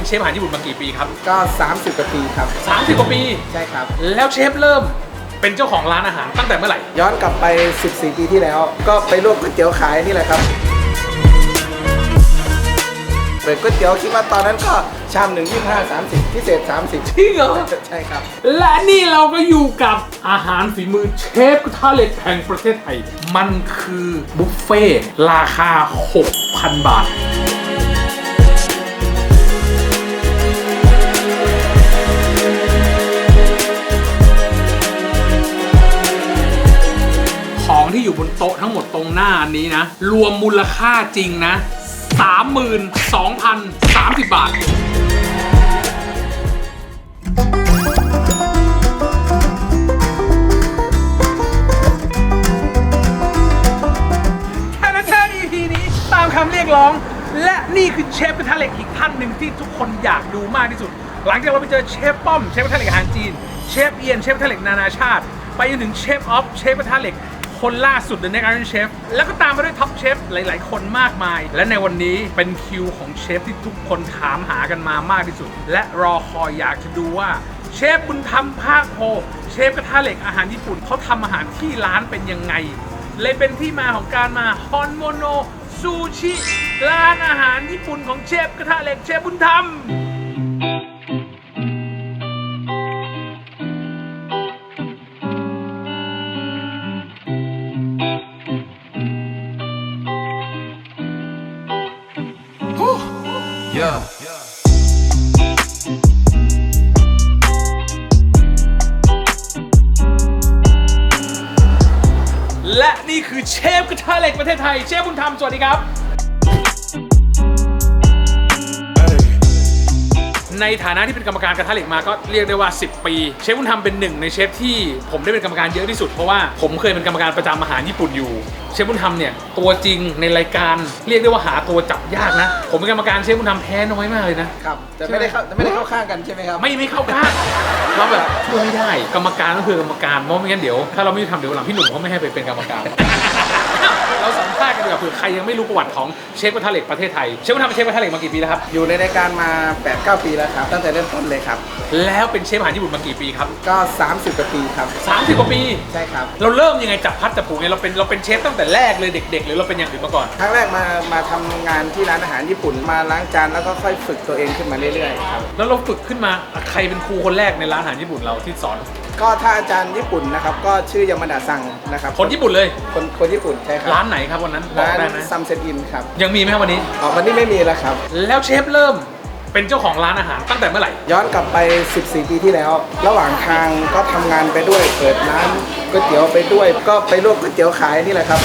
เป็นเชฟอาหารญี่ปุ่นมากี่ปีครับ ก็ 30กว่าปีครับ 30กว่าปี ใช่ครับ แล้วเชฟเริ่มเป็นเจ้าของร้านอาหารตั้งแต่เมื่อไหร่ ย้อนกลับไป 14 ปีที่แล้ว ก็ไปลวกก๋วยเตี๋ยวขายนี่แหละครับเปิดก๋วยเตี๋ยวคิดว่าตอนนั้นก็ชามหนึ่งยี่ห้าสามสิบพิเศษ30จริงเหรอ ใช่ครับ และนี่เราก็อยู่กับอาหารฝีมือเชฟกระทะเหล็กแห่งประเทศไทย มันคือบุฟเฟ่ต์ราคา 6,000 บาท องที่อยู่บนโต๊ะทั้งหมดตรงหน้าอันนี้นะ รวมมูลค่าจริงนะ 32,030 บาทแค่นั้นแค่ EP นี้ตามคำเรียกร้อง และนี่คือเชฟกระทะเหล็กอีกท่านหนึ่งที่ทุกคนอยากดูมากที่สุด หลังจากเราไปเจอเชฟป้อมเชฟกระทะเหล็กอาหารจีน เชฟเอียนเชฟกระทะเหล็กนานาชาติ ไปจนถึงเชฟออฟเชฟกระทะเหล็ก คนล่าสุด The Next Iron Chef แล้วก็ตามมาด้วยท็อปเชฟหลาย ๆ คนมากมาย และในวันนี้เป็นคิวของเชฟที่ทุกคนถามหากันมามากที่สุด และรอคอยอยากจะดูว่าเชฟบุญธรรมภาคโพเชฟกระทะเหล็กอาหารญี่ปุ่นเขาทำอาหารที่ร้านเป็นยังไง เลยเป็นที่มาของการมาฮอนโมโนซูชิร้านอาหารญี่ปุ่นของเชฟกระทะเหล็กเชฟบุญธรรม และนี่คือเชฟกระทะเหล็กประเทศไทย เชฟบุญธรรมสวัสดีครับ ในฐานะที่เป็นกรรมการกระทะเหล็กมาก็เรียกได้ว่า 10 ปี เชฟบุญธรรมเป็นหนึ่งในเชฟที่ผมได้เป็นกรรมการเยอะที่สุดเพราะว่าผมเคยเป็นกรรมการประจำอาหารญี่ปุ่นอยู่ เชฟบุญธรรมเนี่ยตัวจริงในรายการเรียกได้ว่าหาตัวจับยากนะ ผมเป็นกรรมการเชฟบุญธรรมแพ้น้อยมากเลยนะ ครับแต่ไม่ได้เข้าแต่ไม่ได้เข้าข้างกันใช่ไหมครับ ไม่ไม่เข้าข้างเราแบบช่วยไม่ได้กรรมการก็คือกรรมการเพราะไม่งั้นเดี๋ยวถ้าเราไม่ทำเดี๋ยวหลังพี่หนุ่มเขาไม่ให้ไปเป็นกรรมการ เราสัมภาษณ์กันดีกว่าเผื่อใครยังไม่รู้ประวัติของเชฟกระทะเหล็กประเทศไทย เชฟกระทะเป็นเชฟกระทะเหล็กมากี่ปีแล้วครับ อยู่ในรายการมา 8-9 ปีแล้วครับ ตั้งแต่เริ่มต้นเลยครับ แล้วเป็นเชฟอาหารญี่ปุ่นมากี่ปีครับก็ 30กว่าปีครับ 30กว่าปี ใช่ครับ เราเริ่มยังไงจับพัดจับผูไงเราเป็นเราเป็นเชฟตั้งแต่แรกเลยเด็ก ๆ หรือเราเป็นอย่างอื่นมาก่อน ครั้งแรกมามาทำงานที่ร้านอาหารญี่ปุ่นมาล้างจานแล้วก็ค่อยฝึกตัวเองขึ้นมาเรื่อยๆครับ แล้วเราฝึกขึ้นมาใครเป็นครูคนแรกในร้านอาหารญี่ปุ่นเราที่สอนก็ถ้าอาจารย์ญี่ปุ่นนะครับ ก็ชื่อยามาดาซังนะครับคนญี่ปุ่นเลย คนคนญี่ปุ่นใช่ครับร้านไหนครับวันนั้นบอกร้านได้ไหมซัมเซนอินครับยังมีไหมครับวันนี้ออกวันนี้ไม่มีแล้วครับ แล้วเชฟเริ่มเป็นเจ้าของร้านอาหารตั้งแต่เมื่อไหร่ ย้อนกลับไป 14 ปีที่แล้ว ระหว่างทางก็ทำงานไปด้วย เปิดร้านก๋วยเตี๋ยวไปด้วย ก็ไปลวกก๋วยเตี๋ยวขายนี่แหละครับ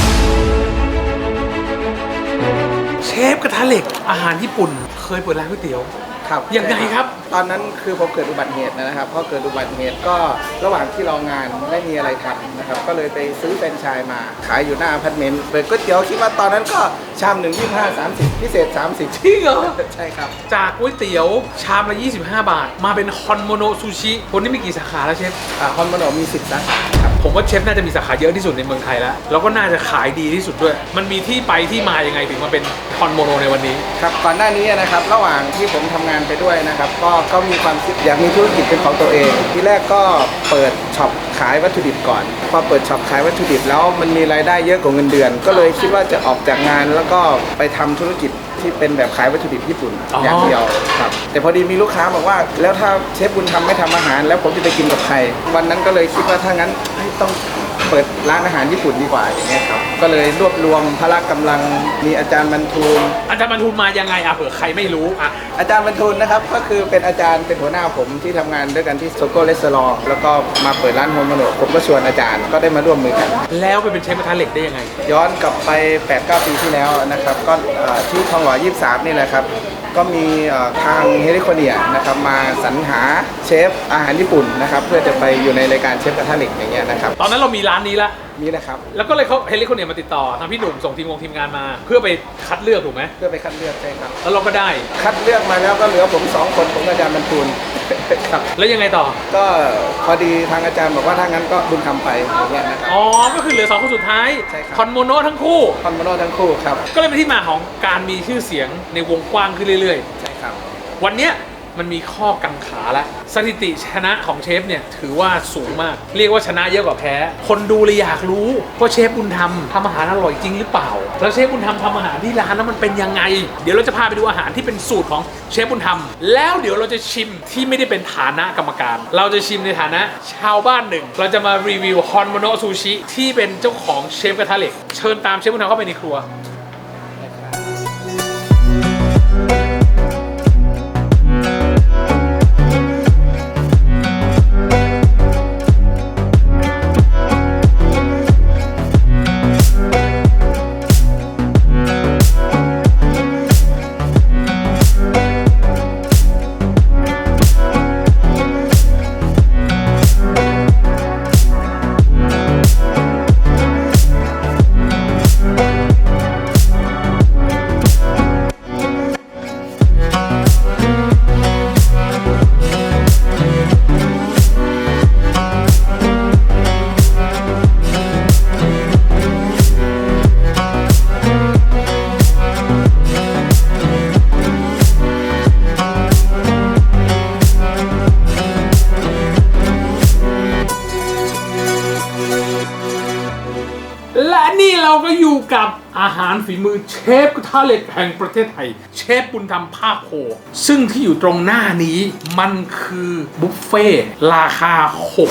เชฟกระทะเหล็กอาหารญี่ปุ่น เคยเปิดร้านก๋วยเตี๋ยว ครับยังไงครับ ตอนนั้นคือผมเกิดอุบัติเหตุนะครับพอเกิดอุบัติเหตุก็ระหว่างที่รองานไม่มีอะไรทำนะครับ ก็เลยไปซื้อแฟรนไชส์มาขายอยู่หน้าอพาร์ตเมนต์เปิดก๋วยเตี๋ยวคิดว่าตอนนั้นก็ชามหนึ่งยี่ห้าสามสิบพิเศษ30จริงเหรอ ใช่ครับ จากก๋วยเตี๋ยวชามละ 25 บาท มาเป็นฮอนโมโนซูชิคนนี้มีกี่สาขาแล้วเชฟอ่าฮอนโมโนมีสิบสาขาครับผมว่าเชฟน่าจะมีสาขาเยอะที่สุดในเมืองไทยแล้วแล้วก็น่าจะขายดีที่สุดด้วย มันมีที่ไปที่มายังไงถึงมาเป็น ฮอนโมโนในวันนี้ ครับก่อนหน้านี้นะครับระหว่างที่ผมทำงานไปด้วยนะครับ ก็ก็มีความคิดอยากมีธุรกิจเป็นของตัวเอง ที่แรกก็เปิดช็อปขายวัตถุดิบก่อน พอเปิดช็อปขายวัตถุดิบแล้วมันมีรายได้เยอะกว่าเงินเดือน ก็เลยคิดว่าจะออกจากงานแล้วก็ไปทำธุรกิจที่เป็นแบบขายวัตถุดิบญี่ปุ่นอ๋ออ อย่างเดียวครับ แต่พอดีมีลูกค้าบอกว่า แล้วถ้าเชฟบุญทำไม่ทำอาหาร แล้วผมจะไปกินกับใครวันนั้นก็เลยคิดว่าถ้างั้นเฮ้ยต้อง เปิดร้านอาหารญี่ปุ่นดีกว่าอย่างเงี้ยครับ ก็เลยรวบรวมพละกำลังมีอาจารย์บรรทูล อาจารย์บรรทุนมายังไงอะเผื่อใครไม่รู้อะ อาจารย์บรรทูลนะครับก็คือเป็นอาจารย์เป็นหัวหน้าผมที่ทำงานด้วยกันที่โซโก้เลสลอแล้วก็มาเปิดร้านโฮมโมโนผมก็ชวนอาจารย์ก็ได้มาร่วมมือกัน แล้วไปเป็นเชฟกระทะเหล็กได้ยังไง ย้อนกลับไป8-9ปีที่แล้วนะครับก็เอ่อที่ทองหล่อ23 นี่แหละครับ ก็มีเอ่อทางเฮลิคอเนียนะครับมาสรรหาเชฟอาหารญี่ปุ่นนะครับเพื่อจะไปอยู่ในรายการเชฟกระทะเหล็กอย่างเงี้ยนะครับตอนนั้นเรามีร้านนี้ละนี่นะครับแล้วก็เลยเขาเฮลิคอนเนียมาติดต่อทางพี่หนุ่มส่งทีมงงทีมงานมา เพื่อไปคัดเลือกถูกไหมเพื่อไปคัดเลือกใช่ครับแล้วเราก็ได้คัดเลือกมาแล้วก็เหลือผมสองคนผมกับอาจารย์บรรทูล ครับ แล้วยังไงต่อ ก็พอดีทางอาจารย์บอกว่าถ้างั้นก็บุญทำไปอย่างเงี้ยนะครับ อ๋อ ก็คือเหลือสองคนสุดท้ายใช่ครับ คอนโมโนทั้งคู่ คอนโมโนทั้งคู่ครับ ก็เลยเป็นที่มาของการมีชื่อเสียงในวงกว้างขึ้นเรื่อย ใช่ครับ ๆ วันเนี้ย มันมีข้อกังขาแล้วสถิติชนะของเชฟเนี่ยถือว่าสูงมาก เรียกว่าชนะเยอะกว่าแพ้ คนดูเลยอยากรู้ว่าเชฟบุญธรรมทำอาหารอร่อยจริงหรือเปล่า แล้วเชฟบุญธรรมทำอาหารที่ร้านนั้นมันเป็นยังไง เดี๋ยวเราจะพาไปดูอาหารที่เป็นสูตรของเชฟบุญธรรม แล้วเดี๋ยวเราจะชิมที่ไม่ได้เป็นฐานะกรรมการ เราจะชิมในฐานะชาวบ้านหนึ่ง เราจะมารีวิวฮอนโมโนซูชิที่เป็นเจ้าของเชฟกระทะเหล็ก เชิญตามเชฟบุญธรรมเข้าไปในครัว ฝีมือเชฟกระทะเหล็กแห่งประเทศไทย เชฟบุญธรรมภาคโค ซึ่งที่อยู่ตรงหน้านี้มันคือบุฟเฟ่ต์ราคา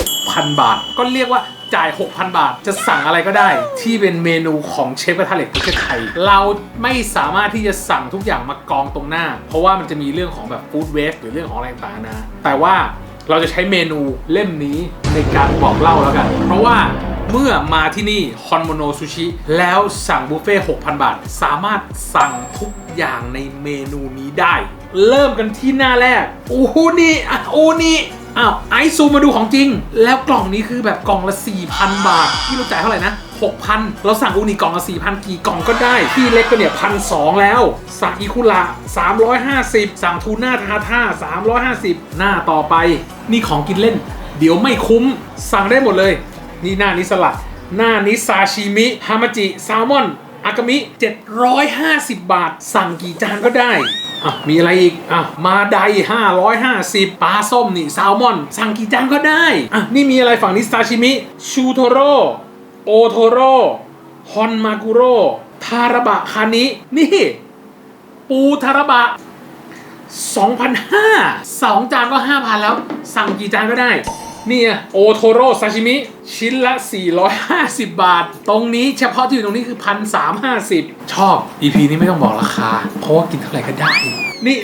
6,000 บาท ก็เรียกว่าจ่าย 6,000 บาท จะสั่งอะไรก็ได้ที่เป็นเมนูของเชฟกระทะเหล็กประเทศไทย เราไม่สามารถที่จะสั่งทุกอย่างมากองตรงหน้า เพราะว่ามันจะมีเรื่องของแบบฟู้ดเวสหรือเรื่องของอะไรต่างๆนะ แต่ว่าเราจะใช้เมนูเล่มนี้ในการบอกเล่าแล้วกัน เพราะว่า เมื่อมาที่นี่ฮอนโมโนซูชิแล้วสั่งบุฟเฟ่6,000 บาท สามารถสั่งทุกอย่างในเมนูนี้ได้ เริ่มกันที่หน้าแรกอูฮูนี่อะอูนี่อ้าวไอซ์ซูมมาดูของจริง แล้วกล่องนี้คือแบบกล่องละ 4,000 บาท ที่เราจ่ายเท่าไหร่นะ 6,000 เราสั่งอูนิกล่องละ 4,000 กี่กล่องก็ได้ ที่เล็กก็เนี่ยพันสแล้ว สั่งอีคุระ350 สั่งทูน่าทาท่า350 หน้าต่อไป นี่ของกินเล่น เดี๋ยวไม่คุ้มสั่งได้หมดเลย นี่หน้านี้สลัด หน้านี้ซาชิมิฮามาจิแซลมอนอากามิ 750 บาท สั่งกี่จานก็ได้อะมีอะไรอีกอะมาได550 ปลาส้มนี่แซลมอน สั่งกี่จานก็ได้อะนี่มีอะไรฝั่งนี้ซาชิมิ ชูโทโร่โอโทโร่ฮอนมากุโร่ทาราบะคานิ นี่ ปูทาราบะ2,500สองจานก็ 5,000 แล้ว สั่งกี่จานก็ได้ นี่ไงโอโทโร่ซาชิมิ ชิ้นละ 450 บาท ตรงนี้เฉพาะที่อยู่ตรงนี้คือ 1,350 ชอบ EP นี้ไม่ต้องบอกราคา เพราะว่ากินเท่าไหร่ก็ได้ นี่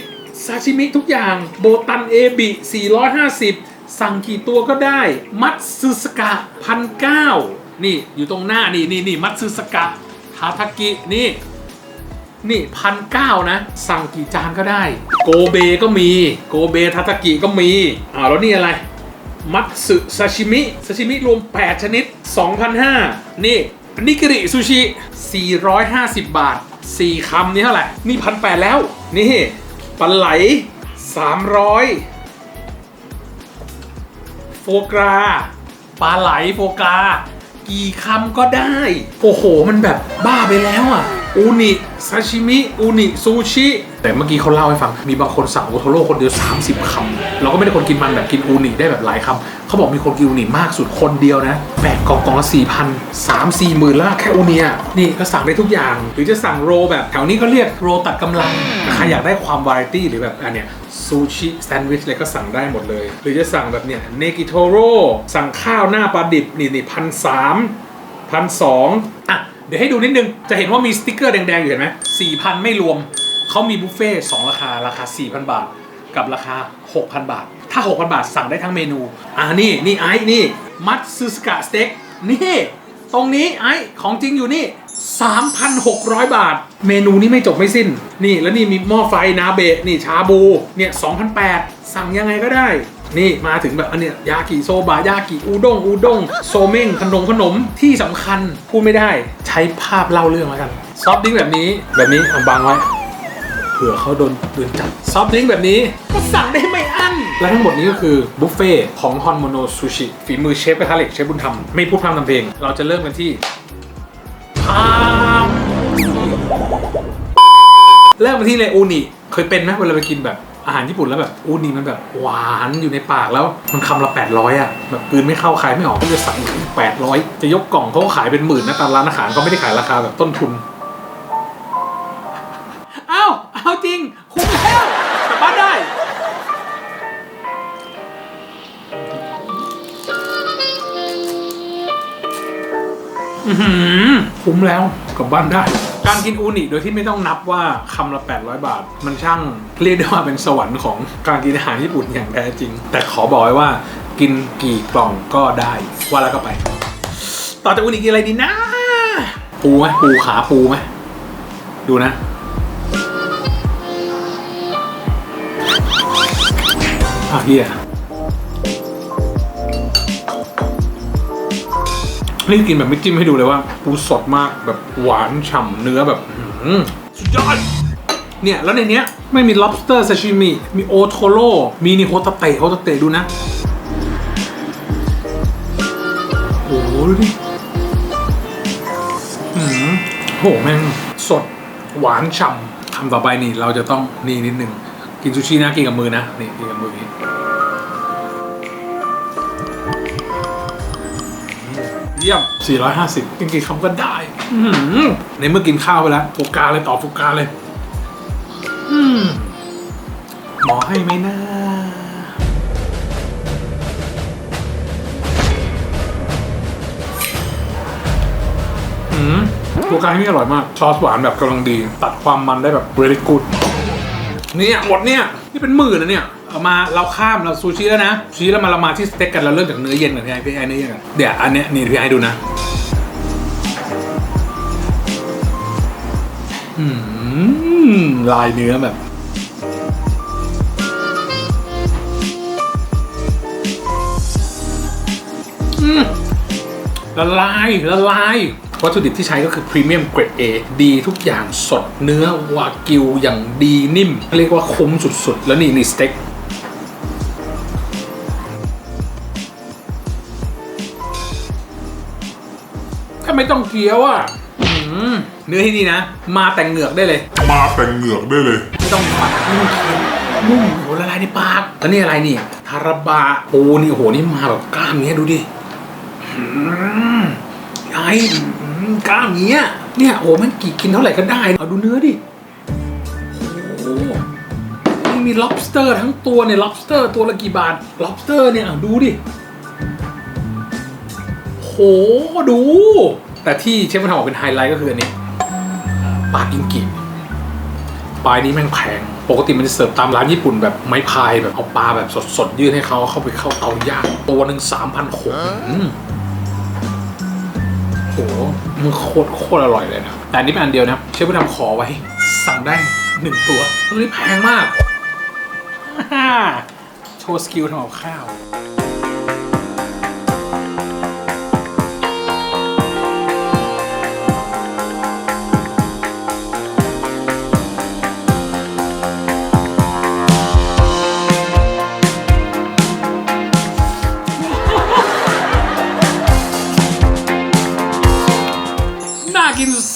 ซาชิมิทุกอย่างโบตันเอบิ450 สั่งกี่ตัวก็ได้ มัตสึสกะพันเก้านี่อยู่ตรงหน้านี่นี่นี่มัตสึสกะทาทากินี่นี่พันเก้านะ สั่งกี่จานก็ได้ โกเบก็มี โกเบทาตากิก็มีอ่าวแล้วนี่อะไร มัตสึซาชิมิซาชิมิรวม 8 ชนิด2,500นี่นิกิริซูชิ 450 บาท 4คำนี้เท่าไหร่ นี่พันแแล้ว นี่ปลาไหล 300 โฟกราปลาไหลโฟกรากี่คำก็ได้ โอ้โห มันแบบบ้าไปแล้วอะ อูนิซาชิมิอูนิซูชิแต่เมื่อกี้เขาเล่าให้ฟัง มีบางคนสั่งโอโทโร่คนเดียว 30คำเราก็ไม่ได้คนกินมันแบบกินอูนิได้แบบหลายคำเขาบอกมีคนกินอูนิมากสุดคนเดียวนะแปดกองกล่องละสี่พันสามสี่หมื่นล้วแค่อูนิอะนี่ก็สั่งได้ทุกอย่าง หรือจะสั่งโรแบบแถวนี้ก็เรียกโรตัดกำลังใครอยากได้ความวาไรตี้หรือแบบอันเนี้ยซูชิแซนด์วิชอะไรก็สั่งได้หมดเลย หรือจะสั่งแบบเนี้ยเนกิโทโร่สั่งข้าวหน้าปลาดิบนี่นี่พันสามพันสองอะ ดี๋ยวให้ดูนิดนึง จะเห็นว่ามีสติกเกอร์แดงๆอยู่เห็นไหมสี่พันไม่รวม เขามีบุฟเฟ่สองราคา ราคา 4,000 บาท กับราคา 6,000 บาท ถ้า 6,000 บาทสั่งได้ทั้งเมนู อ่านี่ นี่ไอ้นี่ มัตสึสกะสเต็ก นี่ ตรงนี้ไอ้ของจริงอยู่นี่ 3,600 บาท เมนูนี้ไม่จบไม่สิ้น นี่แล้วนี่มีหม้อไฟนาเบะ นี่ชาบู เนี่ย2,800สั่งยังไงก็ได้ นี่มาถึงแบบอันเนี้ยยากิโซบะยากิอูด้งอูด้งโซเม้งขนมขนมที่สำคัญพูดไม่ได้ใช้ภาพเล่าเรื่องแล้วกันซอฟต์ดริงแบบนี้แบบนี้เอาบังไว้เผื่อเขาโดนโดนจับซอฟต์ดริงแบบนี้ก็สั่งได้ไม่อั้น และทั้งหมดนี้ก็คือบุฟเฟ่ของฮอนโมโนซูชิฝีมือเชฟกระทะเหล็กเชฟบุญธรรมไม่พูดพร่ำทำเพลง เราจะเริ่มกันที่พามเริ่มกันที่เลยอูนิเคยเป็นไหมเวลาไปกินแบบ อาหารญี่ปุ่นแล้วแบบอูนี่มันแบบหวานอยู่ในปากแล้ว มันคำละ 800อะแบบกลืนไม่เข้าขายไม่ออกก็จะสั่ง800 จะยกกล่องเขาก็ขายเป็นหมื่นนะตามร้านอาหารเขาไม่ได้ขายราคาแบบต้นทุนเอ้าเอาจริงคุ้มแล้วกลับบ้านได้อื้อหือคุ้มแล้วกลับบ้านได้ การกินอูนิโดยที่ไม่ต้องนับว่าคำละ 800 บาท มันช่างเรียกได้ว่าเป็นสวรรค์ของการกินอาหารญี่ปุ่นอย่างแท้จริง แต่ขอบอกไว้ว่ากินกี่กล่องก็ได้ว่าแล้วก็ไป ต่อจากอูนิกินอะไรดีนะ ปูไหมปูขาปูไหมดูนะอะเฮีย นี่กินแบบไม่จิ้มให้ดูเลยว่าปูสดมากแบบหวานฉ่ำเนื้อแบบสุดยอดเนี่ย แล้วในเนี้ยไม่มี lobster sashimi มีโอโทโร่มีนิโฮตเตะโฮตเตะดูนะ โอ้โหดูดิอืมโหแม่งสดหวานฉ่ำคำต่อไปนี่เราจะต้องนี่นิดนึง กินซูชินะ กินกับมือนะ นี่ กินกับมือนี้ เยี่ยม 450 กินกี่คำก็ได้ อื้อหือในเมื่อกินข้าวไปแล้วโฟกาเลยต่อโฟกาเลยอืมหมอให้ไหมนะอืมโฟกาที่นี่อร่อยมาก ซอสหวานแบบกำลังดี ตัดความมันได้แบบ really good เนี่ยหมดเนี่ยนี่เป็นหมื่นนะเนี่ยเอามาเราข้ามเราซูชิแล้วนะซูชิแล้วมาเรามาที่สเต็กกันเราเริ่มจากเนื้อเย็นก่อนพี่ไอ้พี่ไอ้เนื้อเย็นก่อนเดี๋ยวอันเนี้ยนี่พี่ไอ้ดูนะอืมลายเนื้อแบบอืมละลายละลาย วัตถุดิบที่ใช้ก็คือพรีเมียมเกรด A ดีทุกอย่างสดเนื้อวากิวอย่างดีนิ่ม เรียกว่าคุ้มสุดๆ แล้วนี่นี่สเต็กถ้าไม่ต้องเคี้ยวอะอืมเนื้อที่นี่นะ มาแต่งเหงือกได้เลย มาแต่งเหงือกได้เลย ไม่ต้องปัดไม่ต้องเคี้ยวนุ่มโหละลายในปากแล้วนี่อะไรนี่ทาราบะปูนี่โอ้โหนี่มาแบบกล้ามเนี้ยดูดิอืมไอ้อืม กล้ามเนี้ย เนี่ยโอ้โหมันกี่กินเท่าไหร่ก็ได้เอาดูเนื้อดิโอ้โหนี่มี lobster ทั้งตัวเนี่ย lobster ตัวละกี่บาท lobster เนี่ยดูดิโหดู แต่ที่เชฟมันทำออกเป็นไฮไลท์ก็คืออันนี้ปลาอิงกิปลายนี้แม่งแพงปกติมันจะเสิร์ฟตามร้านญี่ปุ่นแบบไม้พายแบบเอาปลาแบบสดๆ ยื่นให้เขาเข้าไปเข้าเตาย่างตัวหนึ่งสามพันหก มันโคตรโคตรอร่อยเลยนะแต่อันนี้เป็นอันเดียวนะเชฟมันทำขอไว้ สั่งได้หนึ่งตัวตัวนี้แพงมาก โชว์สกิลทำกับข้าว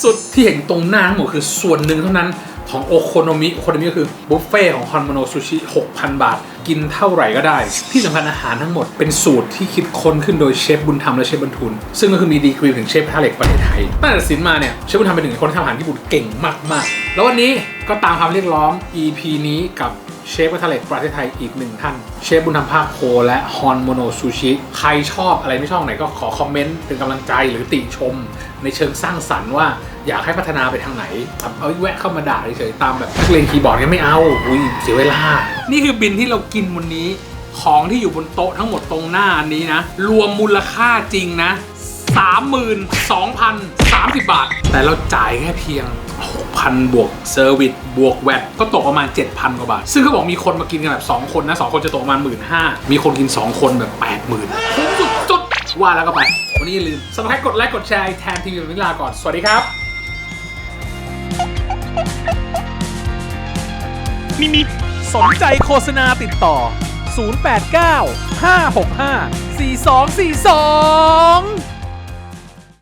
สุดที่เห็นตรงหน้าทั้งหมดคือส่วนหนึ่งเท่านั้นของโอโคโนมิโอโคโนมิก็คือบุฟเฟ่ของฮอนโมโนซูชิ6,000 บาท กินเท่าไหร่ก็ได้ ที่สำคัญอาหารทั้งหมดเป็นสูตรที่คิดค้นขึ้นโดยเชฟบุญธรรมและเชฟบรรทุน ซึ่งก็คือมีดีกรีถึงเชฟท่าเหล็กประเทศไทยตั้งแต่ตัดสินมาเนี่ย เชฟบุญธรรมเป็นหนึ่งคนที่ทำอาหารญี่ปุ่นเก่งมาก ๆ แล้ววันนี้ก็ตามคำเรียกร้อง EP นี้กับ เชฟกระทะเหล็กประเทศไทยอีกหนึ่งท่าน เชฟบุญธรรมภาคโคและฮอนโมโนซูชิ ใครชอบอะไรไม่ชอบไหนก็ขอคอมเมนต์เป็นกำลังใจหรือติชม ในเชิงสร้างสรรค์ว่าอยากให้พัฒนาไปทางไหนเอาแวะเข้ามาด่าเฉยๆตามแบบนักเลงคีย์บอร์ดกันไม่เอาอุ้ยเสียเวลา นี่คือบินที่เรากินวันนี้ของที่อยู่บนโต๊ะทั้งหมดตรงหน้านี้นะ รวมมูลค่าจริงนะ 32,030 บาท แต่เราจ่ายแค่เพียง 6,000 บวกเซอร์วิสบวกแวตก็ตกประมาณ 7,000 กว่าบาท ซึ่งเขาบอกมีคนมากินกันแบบ 2 คนนะ 2 คนจะตกประมาณ 1 5ื่นมีคนกิน 2 คนแบบ 80,000คุ้มสุดๆว่าแล้วก็ไป วันนี้อย่าลืมสมัครกดไลค์กดแชร์แทนทีวีวิลาก่อน สวัสดีครับมีมีสนใจโฆษณาติดต่อ 089 565 4242